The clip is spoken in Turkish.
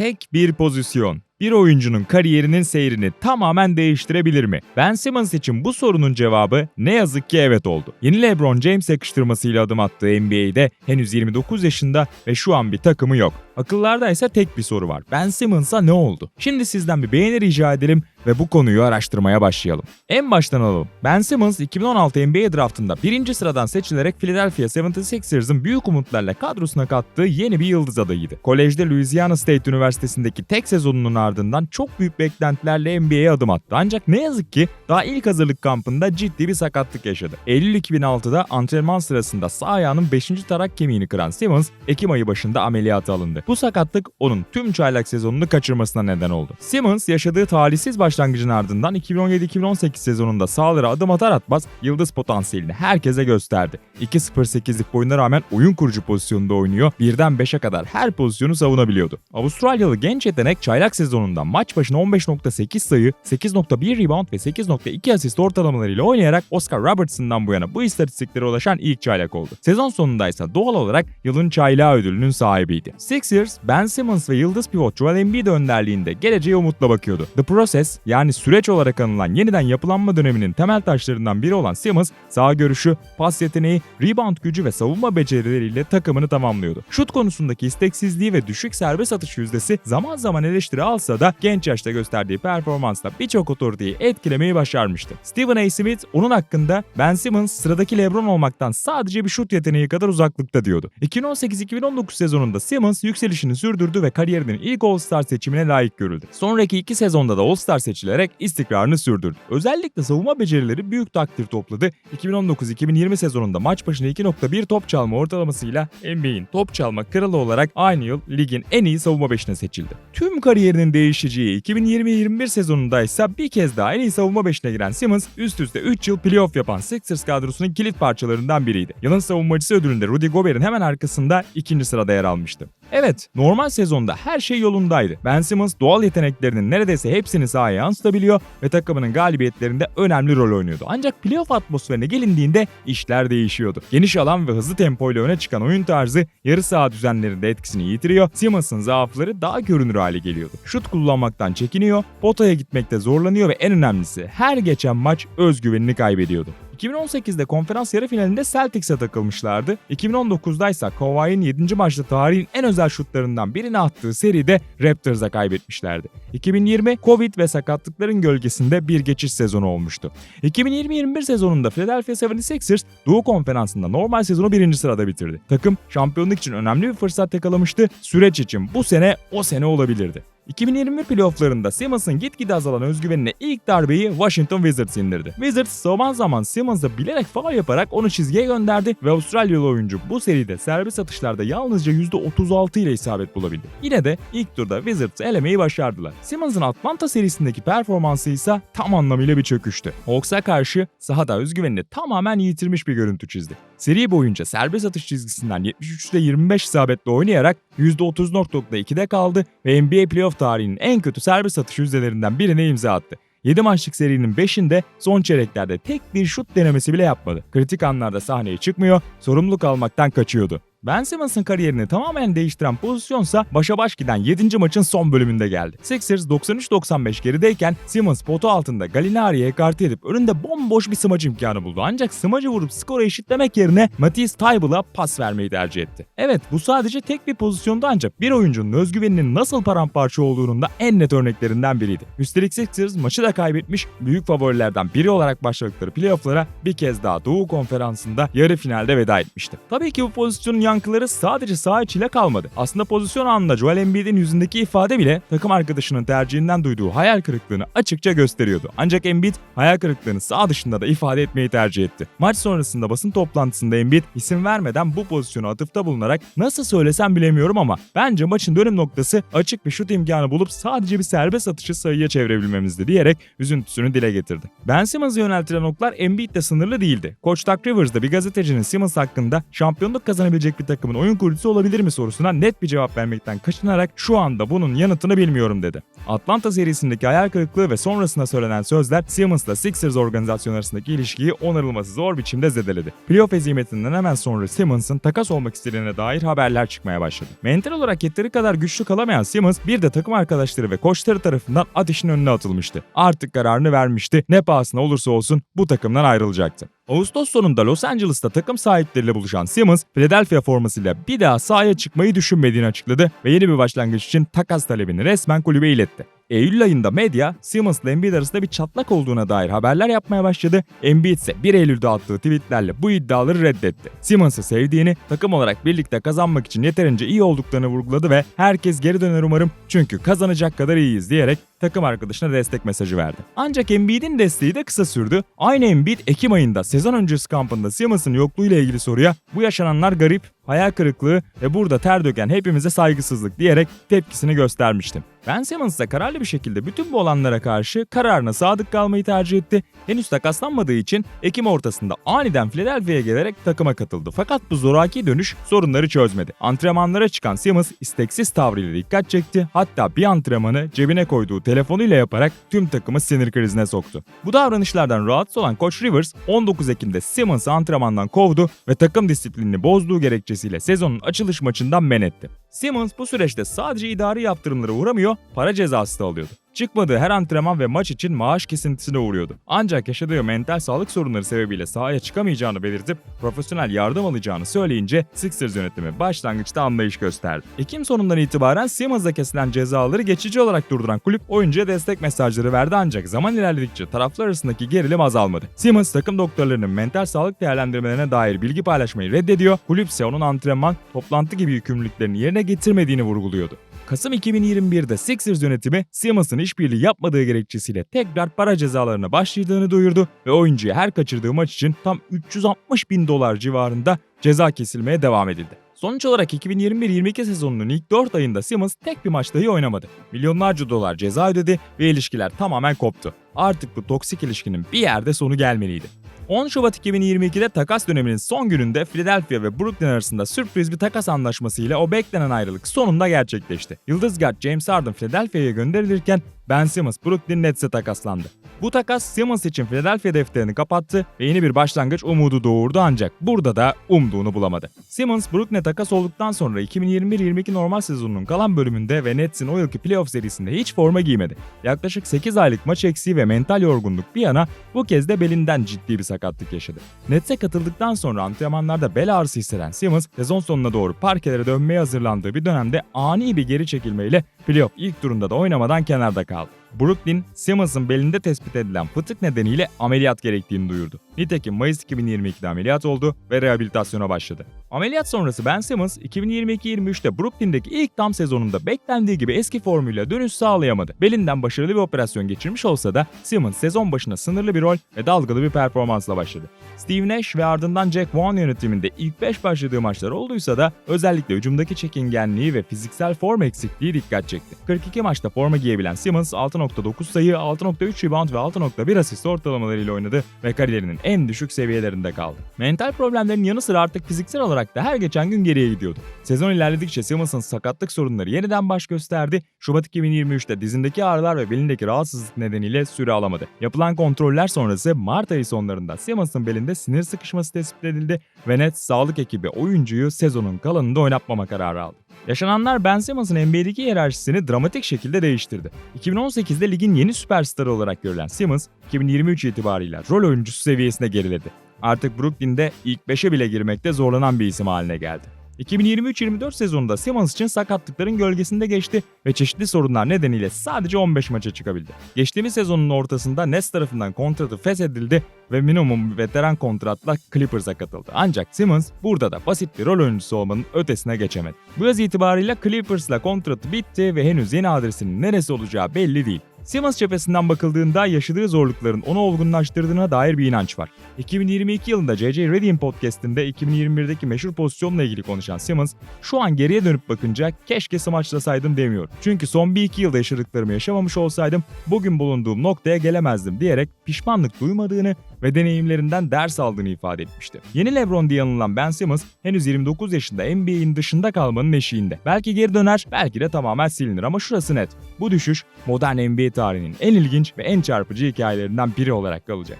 Tek bir pozisyon. Bir oyuncunun kariyerinin seyrini tamamen değiştirebilir mi? Ben Simmons için bu sorunun cevabı ne yazık ki evet oldu. Yeni LeBron James yakıştırmasıyla adım attığı NBA'de henüz 29 yaşında ve şu an bir takımı yok. Akıllarda ise tek bir soru var. Ben Simmons'a ne oldu? Şimdi sizden bir beğeni rica edelim ve bu konuyu araştırmaya başlayalım. En baştan alalım. Ben Simmons 2016 NBA draftında birinci sıradan seçilerek Philadelphia 76ers'ın büyük umutlarla kadrosuna kattığı yeni bir yıldız adayıydı. Kolejde Louisiana State Üniversitesi'ndeki tek sezonunun ardından çok büyük beklentilerle NBA'ye adım attı. Ancak ne yazık ki daha ilk hazırlık kampında ciddi bir sakatlık yaşadı. Eylül 2006'da antrenman sırasında sağ ayağının 5. tarak kemiğini kıran Simmons, Ekim ayı başında ameliyata alındı. Bu sakatlık onun tüm çaylak sezonunu kaçırmasına neden oldu. Simmons yaşadığı talihsiz başlangıcın ardından 2017-2018 sezonunda sahalara adım atar atmaz yıldız potansiyelini herkese gösterdi. 2.08'lik boyuna rağmen oyun kurucu pozisyonunda oynuyor, birden 5'e kadar her pozisyonu savunabiliyordu. Avustralyalı genç yetenek çaylak sezonunda maç başına 15.8 sayı, 8.1 rebound ve 8.2 asist ortalamalarıyla oynayarak Oscar Robertson'dan bu yana bu istatistiklere ulaşan ilk çaylak oldu. Sezon sonunda ise doğal olarak yılın çaylağı ödülünün sahibiydi. Sixers, Ben Simmons ve yıldız pivot Joel Embiid önderliğinde geleceğe umutla bakıyordu. The Process yani süreç olarak anılan yeniden yapılanma döneminin temel taşlarından biri olan Simmons, sağ görüşü, pas yeteneği, rebound gücü ve savunma becerileriyle takımını tamamlıyordu. Şut konusundaki isteksizliği ve düşük serbest atış yüzdesi zaman zaman eleştiri alsa da genç yaşta gösterdiği performansla birçok otoriteyi etkilemeyi başarmıştı. Stephen A. Smith onun hakkında Ben Simmons sıradaki LeBron olmaktan sadece bir şut yeteneği kadar uzaklıkta diyordu. 2018-2019 sezonunda Simmons yükselişini sürdürdü ve kariyerinin ilk All-Star seçimine layık görüldü. Sonraki iki sezonda da All-Star seçilerek istikrarını sürdürdü. Özellikle savunma becerileri büyük takdir topladı. 2019-2020 sezonunda maç başına 2.1 top çalma ortalamasıyla NBA'in top çalma kralı olarak aynı yıl ligin en iyi savunma beşine seçildi. Tüm kariyerinin değişeceği 2020-21 sezonunda ise bir kez daha en iyi savunma beşine giren Simmons üst üste 3 yıl playoff yapan Sixers kadrosunun kilit parçalarından biriydi. Yılın savunmacısı ödülünde Rudy Gobert'in hemen arkasında ikinci sırada yer almıştı. Evet, normal sezonda her şey yolundaydı. Ben Simmons doğal yeteneklerinin neredeyse hepsini sahaya yansıtabiliyor ve takımının galibiyetlerinde önemli rol oynuyordu. Ancak playoff atmosferine gelindiğinde işler değişiyordu. Geniş alan ve hızlı tempoyla öne çıkan oyun tarzı yarı saha düzenlerinde etkisini yitiriyor. Simmons'ın zaafları daha görünür hale geliyordu. Şut kullanmaktan çekiniyor, potaya gitmekte zorlanıyor ve en önemlisi her geçen maç özgüvenini kaybediyordu. 2018'de konferans yarı finalinde Celtics'e takılmışlardı. 2019'da ise Kawhi'nin 7. maçta tarihin en özel şutlarından birini attığı seride Raptors'a kaybetmişlerdi. 2020 Covid ve sakatlıkların gölgesinde bir geçiş sezonu olmuştu. 2020-21 sezonunda Philadelphia 76ers Doğu Konferansı'nda normal sezonu birinci sırada bitirdi. Takım şampiyonluk için önemli bir fırsat yakalamıştı. Süreç için bu sene o sene olabilirdi. 2021 playofflarında Simmons'ın gitgide azalan özgüvenine ilk darbeyi Washington Wizards indirdi. Wizards zaman zaman Simmons'a bilerek faul yaparak onu çizgiye gönderdi ve Avustralyalı oyuncu bu seride serbest atışlarda yalnızca %36 ile isabet bulabildi. Yine de ilk turda Wizards'ı elemeyi başardılar. Simmons'ın Atlanta serisindeki performansı ise tam anlamıyla bir çöküştü. Hawks'a karşı sahada özgüvenini tamamen yitirmiş bir görüntü çizdi. Seri boyunca serbest atış çizgisinden 73'te 25 isabetle oynayarak %30.2'de kaldı ve NBA playoff tarihinin en kötü serbest atış yüzdelerinden birine imza attı. 7 maçlık serinin 5'inde son çeyreklerde tek bir şut denemesi bile yapmadı. Kritik anlarda sahneye çıkmıyor, sorumluluk almaktan kaçıyordu. Ben Simmons'ın kariyerini tamamen değiştiren pozisyonsa başa baş giden 7. maçın son bölümünde geldi. Sixers 93-95 gerideyken Simmons potu altında Gallinari'ye ekarte edip önünde bomboş bir smaç imkanı buldu. Ancak smacı vurup skoru eşitlemek yerine Matisse Thybull'a pas vermeyi tercih etti. Evet bu sadece tek bir pozisyonda ancak bir oyuncunun özgüveninin nasıl paramparça olduğunun da en net örneklerinden biriydi. Üstelik Sixers maçı da kaybetmiş büyük favorilerden biri olarak başladıkları playofflara bir kez daha Doğu Konferansı'nda yarı finalde veda etmişti. Tabii ki bu pozisyonun yankıları sadece sağ içiyle kalmadı. Aslında pozisyon anında Joel Embiid'in yüzündeki ifade bile takım arkadaşının tercihinden duyduğu hayal kırıklığını açıkça gösteriyordu. Ancak Embiid hayal kırıklığını sağ dışında da ifade etmeyi tercih etti. Maç sonrasında basın toplantısında Embiid isim vermeden bu pozisyonu atıfta bulunarak nasıl söylesem bilemiyorum ama bence maçın dönüm noktası açık bir şut imkanı bulup sadece bir serbest atışı sayıya çevirebilmemizdi diyerek üzüntüsünü dile getirdi. Ben Simmons'a yöneltilen oklar Embiid'de sınırlı değildi. Koç Doug Rivers bir gazetecinin Simmons hakkında şampiyonluk kazanabilecek bir takımın oyun kurucusu olabilir mi sorusuna net bir cevap vermekten kaçınarak şu anda bunun yanıtını bilmiyorum dedi. Atlanta serisindeki hayal kırıklığı ve sonrasında söylenen sözler Simmons'la Sixers organizasyonu arasındaki ilişkiyi onarılması zor biçimde zedeledi. Playoff hezimetinden hemen sonra Simmons'ın takas olmak istediğine dair haberler çıkmaya başladı. Mental olarak yeteri kadar güçlü kalamayan Simmons bir de takım arkadaşları ve koçları tarafından ateşin önüne atılmıştı. Artık kararını vermişti. Ne pahasına olursa olsun bu takımdan ayrılacaktı. Ağustos sonunda Los Angeles'ta takım sahipleriyle buluşan Simmons, Philadelphia formasıyla bir daha sahaya çıkmayı düşünmediğini açıkladı ve yeni bir başlangıç için takas talebini resmen kulübe iletti. Eylül ayında medya Simmons'la Embiid arasında bir çatlak olduğuna dair haberler yapmaya başladı. Embiid ise 1 Eylül'de attığı tweetlerle bu iddiaları reddetti. Simmons'ı sevdiğini, takım olarak birlikte kazanmak için yeterince iyi olduklarını vurguladı ve herkes geri döner umarım çünkü kazanacak kadar iyiyiz diyerek takım arkadaşına destek mesajı verdi. Ancak Embiid'in desteği de kısa sürdü. Aynı Embiid Ekim ayında sezon öncesi kampında Simmons'ın yokluğuyla ilgili soruya bu yaşananlar garip, hayal kırıklığı ve burada ter döken hepimize saygısızlık diyerek tepkisini göstermişti. Ben Simmons da kararlı bir şekilde bütün bu olanlara karşı kararına sadık kalmayı tercih etti. Henüz takaslanmadığı için Ekim ortasında aniden Philadelphia'ya gelerek takıma katıldı. Fakat bu zoraki dönüş sorunları çözmedi. Antrenmanlara çıkan Simmons isteksiz tavrıyla dikkat çekti. Hatta bir antrenmanı cebine koyduğu telefonuyla yaparak tüm takımı sinir krizine soktu. Bu davranışlardan rahatsız olan Koç Rivers 19 Ekim'de Simmons'ı antrenmandan kovdu ve takım disiplinini bozduğu gerekçesiyle sezonun açılış maçından men etti. Simmons bu süreçte sadece idari yaptırımlara uğramıyor, para cezası da alıyordu. Çıkmadığı her antrenman ve maç için maaş kesintisine uğruyordu. Ancak yaşadığı mental sağlık sorunları sebebiyle sahaya çıkamayacağını belirtip profesyonel yardım alacağını söyleyince Sixers yönetimi başlangıçta anlayış gösterdi. Ekim sonundan itibaren Simmons'a kesilen cezaları geçici olarak durduran kulüp oyuncuya destek mesajları verdi ancak zaman ilerledikçe taraflar arasındaki gerilim azalmadı. Simmons takım doktorlarının mental sağlık değerlendirmelerine dair bilgi paylaşmayı reddediyor, kulüp ise onun antrenman, toplantı gibi yükümlülüklerini yerine getirmediğini vurguluyordu. Kasım 2021'de Sixers yönetimi Simmons'ın işbirliği yapmadığı gerekçesiyle tekrar para cezalarına başladığını duyurdu ve oyuncuya her kaçırdığı maç için tam 360 bin dolar civarında ceza kesilmeye devam edildi. Sonuç olarak 2021-22 sezonunun ilk 4 ayında Simmons tek bir maç dahi oynamadı. Milyonlarca dolar ceza ödedi ve ilişkiler tamamen koptu. Artık bu toksik ilişkinin bir yerde sonu gelmeliydi. 10 Şubat 2022'de takas döneminin son gününde Philadelphia ve Brooklyn arasında sürpriz bir takas anlaşmasıyla o beklenen ayrılık sonunda gerçekleşti. Yıldız guard James Harden Philadelphia'ya gönderilirken Ben Simmons Brooklyn Nets'e takaslandı. Bu takas Simmons için Philadelphia defterini kapattı ve yeni bir başlangıç umudu doğurdu ancak burada da umduğunu bulamadı. Simmons Brooklyn'e takas olduktan sonra 2021-22 normal sezonunun kalan bölümünde ve Nets'in o yılki playoff serisinde hiç forma giymedi. Yaklaşık 8 aylık maç eksiği ve mental yorgunluk bir yana bu kez de belinden ciddi bir sakatlık yaşadı. Nets'e katıldıktan sonra antrenmanlarda bel ağrısı hisseden Simmons sezon sonuna doğru parkelere dönmeye hazırlandığı bir dönemde ani bir geri çekilmeyle playoff ilk turunda da oynamadan kenarda kaldı. Brooklyn, Simmons'ın belinde tespit edilen fıtık nedeniyle ameliyat gerektiğini duyurdu. Nitekim Mayıs 2022'de ameliyat oldu ve rehabilitasyona başladı. Ameliyat sonrası Ben Simmons 2022-23'te Brooklyn'deki ilk tam sezonunda beklendiği gibi eski formuyla dönüş sağlayamadı. Belinden başarılı bir operasyon geçirmiş olsa da Simmons sezon başına sınırlı bir rol ve dalgalı bir performansla başladı. Steve Nash ve ardından Jack Vaughn yönetiminde ilk 5 başladığı maçlar olduysa da özellikle hücumdaki çekingenliği ve fiziksel form eksikliği dikkat çekti. 42 maçta forma giyebilen Simmons 6.9 sayı, 6.3 rebound ve 6.1 asist ortalamalarıyla oynadı ve kariyerinin en düşük seviyelerinde kaldı. Mental problemlerin yanı sıra artık fiziksel olarak da her geçen gün geriye gidiyordu. Sezon ilerledikçe Simmons'ın sakatlık sorunları yeniden baş gösterdi. Şubat 2023'te dizindeki ağrılar ve belindeki rahatsızlık nedeniyle süre alamadı. Yapılan kontroller sonrası Mart ayı sonlarında Simmons'ın belinde sinir sıkışması tespit edildi ve Nets sağlık ekibi oyuncuyu sezonun kalanında oynatmama kararı aldı. Yaşananlar Ben Simmons'ın NBA'deki hiyerarşisini dramatik şekilde değiştirdi. 2018'de ligin yeni süperstarı olarak görülen Simmons, 2023 itibarıyla rol oyuncusu seviyesine geriledi. Artık Brooklyn'de ilk 5'e bile girmekte zorlanan bir isim haline geldi. 2023-24 sezonunda Simmons için sakatlıkların gölgesinde geçti ve çeşitli sorunlar nedeniyle sadece 15 maça çıkabildi. Geçtiğimiz sezonun ortasında Nets tarafından kontratı feshedildi ve minimum veteran kontratla Clippers'a katıldı. Ancak Simmons burada da basit bir rol oyuncusu olmanın ötesine geçemedi. Bu yaz itibariyle Clippers'la kontratı bitti ve henüz yeni adresinin neresi olacağı belli değil. Sivas cephesinden bakıldığında yaşadığı zorlukların onu olgunlaştırdığına dair bir inanç var. 2022 yılında JJ Redian podcastinde 2021'deki meşhur pozisyonla ilgili konuşan Simmons, şu an geriye dönüp bakınca keşke smaçlasaydım demiyor. Çünkü son 1-2 yılda yaşadıklarımı yaşamamış olsaydım bugün bulunduğum noktaya gelemezdim diyerek pişmanlık duymadığını ve deneyimlerinden ders aldığını ifade etmişti. Yeni LeBron diye anılan Ben Simmons henüz 29 yaşında NBA'in dışında kalmanın eşiğinde. Belki geri döner, belki de tamamen silinir ama şurası net. Bu düşüş modern NBA Tarihinin en ilginç ve en çarpıcı hikayelerinden biri olarak kalacak.